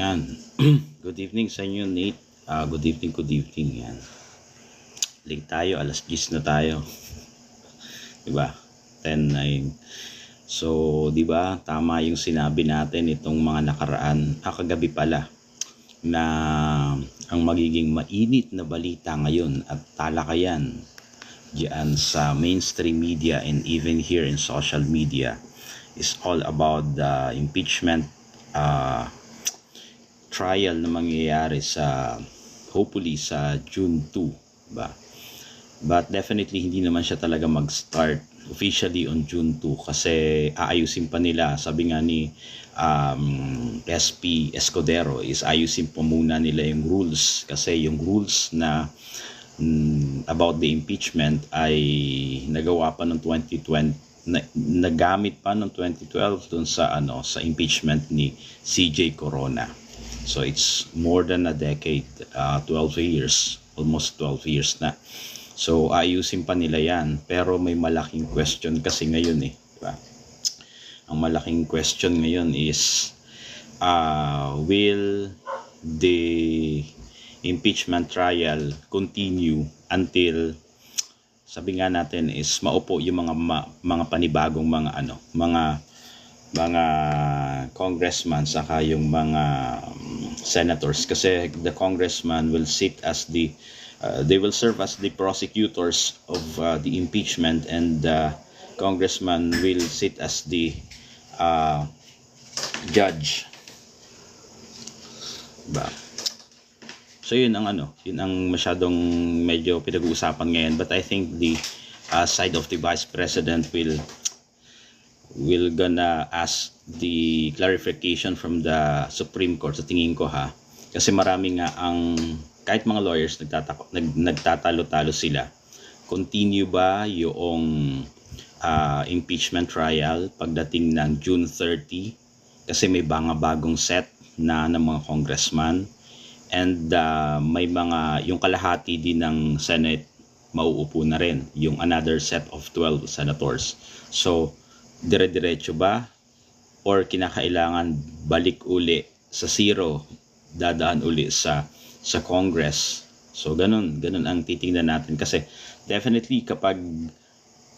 Yan. good evening sa inyo, Nate. Ah, good evening, good evening. Yan. Late tayo, alas 10 na tayo. diba? 10 na yun. So, di ba, tama yung sinabi natin itong mga nakaraan, ah, kagabi pala, na ang magiging mainit na balita ngayon at talakayan diyan sa mainstream media and even here in social media is all about the impeachment uh, trial na mangyayari sa hopefully sa June 2 ba but definitely hindi naman siya talaga mag-start officially on June 2 kasi aayusin pa nila sabi nga ni um, SP Escudero is ayusin pa muna nila yung rules kasi yung rules na mm, about the impeachment ay nagawa pa noong 2020 na, nagamit pa noong 2012 dun sa ano sa impeachment ni CJ Corona. So it's more than a decade, uh, 12 years, almost 12 years na. So ayusin pa nila 'yan, pero may malaking question kasi ngayon eh, di ba? Ang malaking question ngayon is uh, will the impeachment trial continue until sabi nga natin is maupo yung mga ma, mga panibagong mga ano, mga mga congressman saka yung mga senators kasi the congressman will sit as the uh, they will serve as the prosecutors of uh, the impeachment and the congressman will sit as the uh, judge ba So yun ang ano, yun ang masyadong medyo pinag-uusapan ngayon. But I think the uh, side of the Vice President will will gonna ask the clarification from the Supreme Court sa tingin ko ha. Kasi marami nga ang kahit mga lawyers nagtatako, nag, nagtatalo-talo sila. Continue ba yung uh, impeachment trial pagdating ng June 30 kasi may mga bagong set na ng mga congressman and uh, may mga yung kalahati din ng Senate mauupo na rin yung another set of 12 senators so dire-diretso ba? Or kinakailangan balik uli sa zero dadaan uli sa sa Congress? So ganun ganun ang titingnan natin. Kasi definitely kapag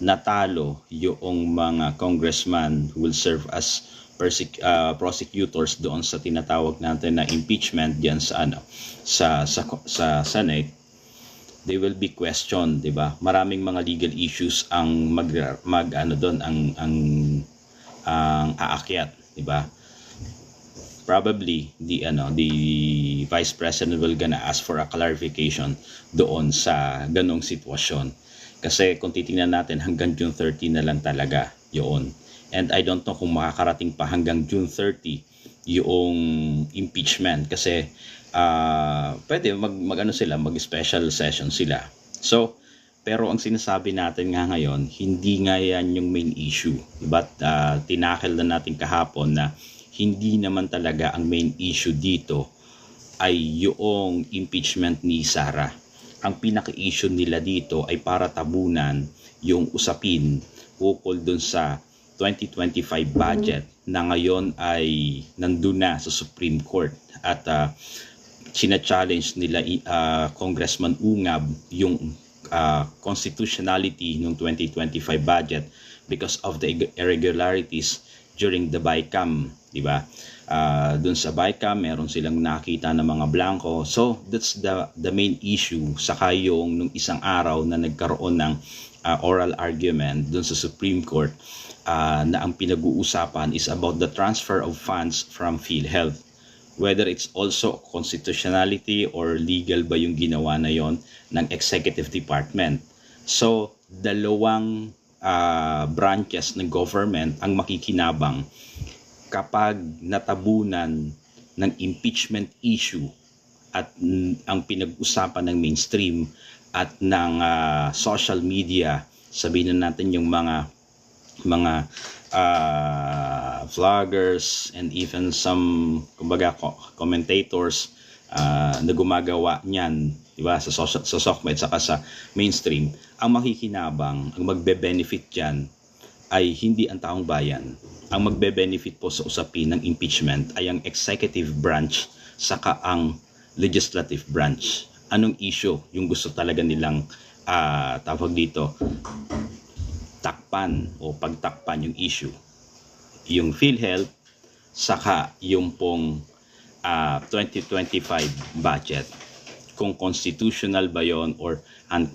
natalo yung mga congressman who will serve as uh, prosecutors doon sa tinatawag natin na impeachment diyan sa ano sa sa sa Senate they will be questioned, 'di ba? Maraming mga legal issues ang mag, mag ano doon ang ang ang aakyat, 'di ba? Probably the ano the vice president will gonna ask for a clarification doon sa ganong sitwasyon. Kasi kung titingnan natin hanggang June 30 na lang talaga 'yon. And I don't know kung makakarating pa hanggang June 30 yung impeachment kasi uh, pwede mag, mag ano sila, mag special session sila. So, pero ang sinasabi natin nga ngayon, hindi nga yan yung main issue. But uh, tinakil na natin kahapon na hindi naman talaga ang main issue dito ay yung impeachment ni Sara. Ang pinaka-issue nila dito ay para tabunan yung usapin ukol dun sa 2025 budget na ngayon ay nandun na sa Supreme Court at uh, china-challenge nila uh, Congressman Ungab yung uh, constitutionality ng 2025 budget because of the irregularities during the BICAM, di ba? Uh, dun sa BICAM, meron silang nakita ng mga blanco. So, that's the the main issue saka yung nung isang araw na nagkaroon ng uh, oral argument dun sa Supreme Court uh, na ang pinag-uusapan is about the transfer of funds from PhilHealth. Whether it's also constitutionality or legal ba yung ginawa na yon ng executive department. So, dalawang uh, branches ng government ang makikinabang kapag natabunan ng impeachment issue at ang pinag-usapan ng mainstream at ng uh, social media, sabihin na natin yung mga mga uh, vloggers and even some kumbaga commentators uh, na gumagawa niyan, 'di ba, sa social, sa SOCMED saka sa mainstream, ang makikinabang, ang magbe-benefit diyan ay hindi ang taong bayan. Ang magbe-benefit po sa usapin ng impeachment ay ang executive branch saka ang legislative branch. Anong issue yung gusto talaga nilang ah, tawag dito takpan o pagtakpan yung issue? Yung PhilHealth saka yung pong ah, 2025 budget kung constitutional ba yon or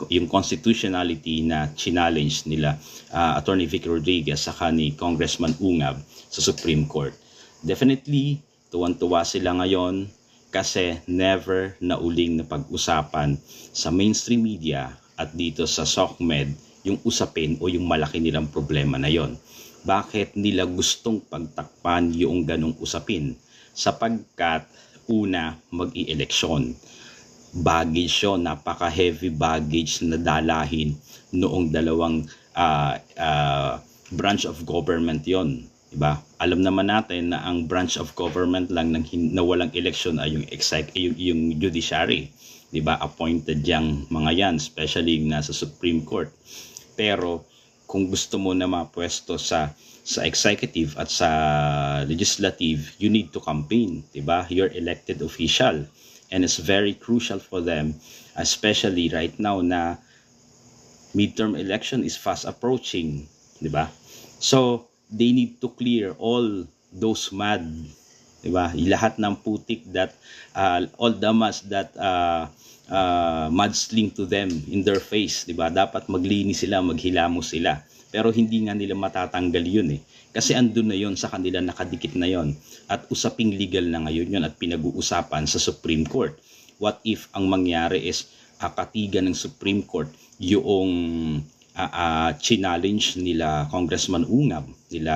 yung constitutionality na challenge nila ah, Attorney Vic Rodriguez saka ni Congressman Ungab sa Supreme Court. Definitely, tuwan-tuwa sila ngayon kasi never na uling na pag-usapan sa mainstream media at dito sa SOCMED yung usapin o yung malaki nilang problema na yon. Bakit nila gustong pagtakpan yung ganong usapin? Sapagkat una, mag-i-eleksyon baggage yun, napaka-heavy baggage na dalahin noong dalawang ah, ah, branch of government yon Diba? Alam naman natin na ang branch of government lang ng na walang election ay yung, exec, yung, yung judiciary. Diba? Appointed yang mga yan, especially yung nasa Supreme Court. Pero kung gusto mo na mapwesto sa sa executive at sa legislative, you need to campaign, 'di ba? You're elected official and it's very crucial for them especially right now na midterm election is fast approaching, 'di ba? So, they need to clear all those mud, 'di ba? Lahat ng putik that uh, all mud that uh, uh, mudsling to them in their face, 'di ba? Dapat maglinis sila, maghilamos sila. Pero hindi nga nila matatanggal 'yun eh. Kasi andun na 'yon sa kanila nakadikit na 'yon. At usaping legal na ngayon 'yon at pinag-uusapan sa Supreme Court. What if ang mangyari is akatigan ng Supreme Court yung uh, uh, challenge nila Congressman Ungab, nila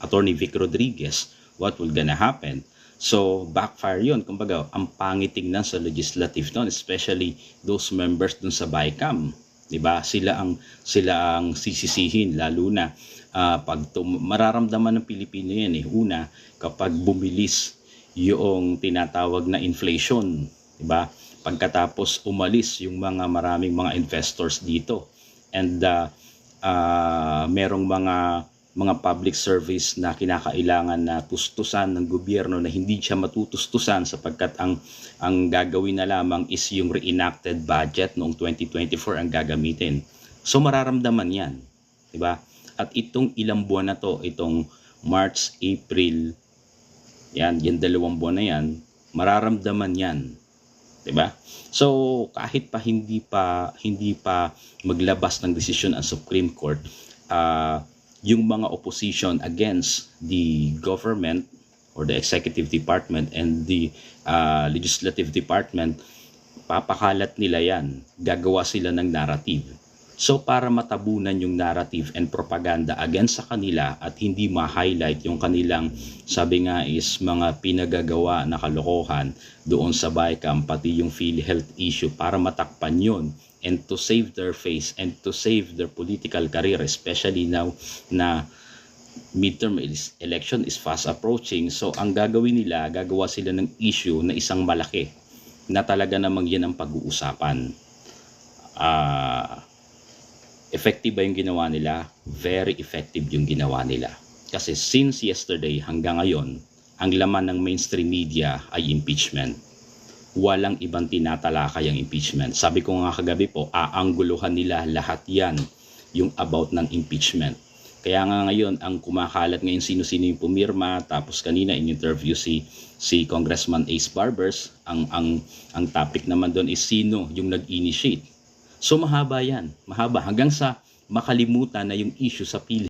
Attorney Vic Rodriguez, what will gonna happen? So, backfire yun. Kumbaga, ang pangit tingnan sa legislative noon, especially those members dun sa BICAM. 'di ba? Sila ang sila ang sisisihin lalo na ah, pag tum- mararamdaman ng Pilipino 'yan eh. Una, kapag bumilis yung tinatawag na inflation, 'di ba? Pagkatapos umalis yung mga maraming mga investors dito. And ah, ah, merong mga mga public service na kinakailangan na tustusan ng gobyerno na hindi siya matutustusan sapagkat ang ang gagawin na lamang is yung reenacted budget noong 2024 ang gagamitin. So mararamdaman 'yan, 'di ba? At itong ilang buwan na to, itong March, April, yan, yung dalawang buwan na yan, mararamdaman 'yan. 'di ba? So kahit pa hindi pa hindi pa maglabas ng desisyon ang Supreme Court, ah yung mga opposition against the government or the executive department and the uh, legislative department, papakalat nila yan. Gagawa sila ng narrative. So para matabunan yung narrative and propaganda against sa kanila at hindi ma-highlight yung kanilang sabi nga is mga pinagagawa na kalokohan doon sa BICAM pati yung PhilHealth issue para matakpan yun and to save their face and to save their political career especially now na midterm election is fast approaching so ang gagawin nila gagawa sila ng issue na isang malaki na talaga namang yan ang pag-uusapan ah effective ba yung ginawa nila? Very effective yung ginawa nila. Kasi since yesterday hanggang ngayon, ang laman ng mainstream media ay impeachment. Walang ibang tinatalakay ang impeachment. Sabi ko nga kagabi po, aangguluhan nila lahat yan yung about ng impeachment. Kaya nga ngayon, ang kumakalat ngayon sino-sino yung pumirma, tapos kanina in-interview si si Congressman Ace Barbers, ang ang ang topic naman doon is sino yung nag-initiate. So mahaba yan, mahaba hanggang sa makalimutan na yung issue sa pili